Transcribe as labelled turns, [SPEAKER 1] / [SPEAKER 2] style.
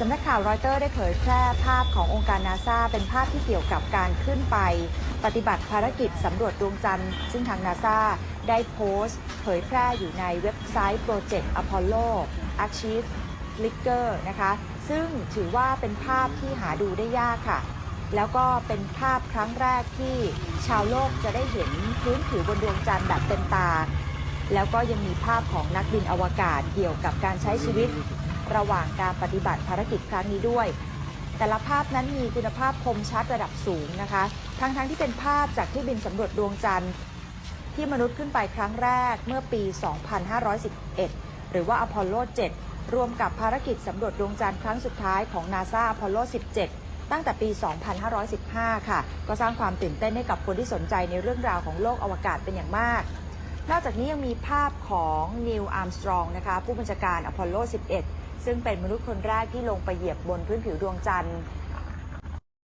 [SPEAKER 1] สำนักข่าวรอยเตอร์ได้เผยแพร่ภาพขององค์การนาซาเป็นภาพที่เกี่ยวกับการขึ้นไป ปฏิบัติภารกิจสำรวจดวงจันทร์ ซึ่งทางนาซาได้โพสต์ เผยแพร่อยู่ในเว็บไซต์โปรเจกต์ Apollo Archive l i c k e r นะคะ ซึ่งถือว่าเป็นภาพที่หาดูได้ยากค่ะ แล้วก็เป็นภาพครั้งแรกที่ชาวโลกจะได้เห็นพื้นผิวบนดวงจันทร์แบบเต็มตา แล้วก็ยังมีภาพของนักบินอวกาศเกี่ยวกับการใช้ชีวิต ระหว่างการปฏิบัติภารกิจครั้งนี้ด้วย แต่ละภาพนั้นมีคุณภาพคมชัดระดับสูงนะคะ ทั้งๆทที่เป็นภาพจากที่บินสำรวจดวงจันทร์ ที่มนุษย์ขึ้นไปครั้งแรกเมื่อปี 2511 หรือว่าอพอลโล 7 รวมกับภารกิจสำรวจดวงจันทร์ครั้งสุดท้ายของนาซาอพอลโล 17ตั้งแต่ปี 2515 ค่ะ ก็สร้างความตื่นเต้นให้กับคนที่สนใจในเรื่องราวของโลกอวกาศเป็นอย่างมาก นอกจากนี้ยังมีภาพของนิวอาร์มสตรองนะคะผู้บัญชาการอพอลโล 11 ซึ่งเป็นมนุษย์คนแรกที่ลงไปเหยียบบนพื้นผิวดวงจันทร์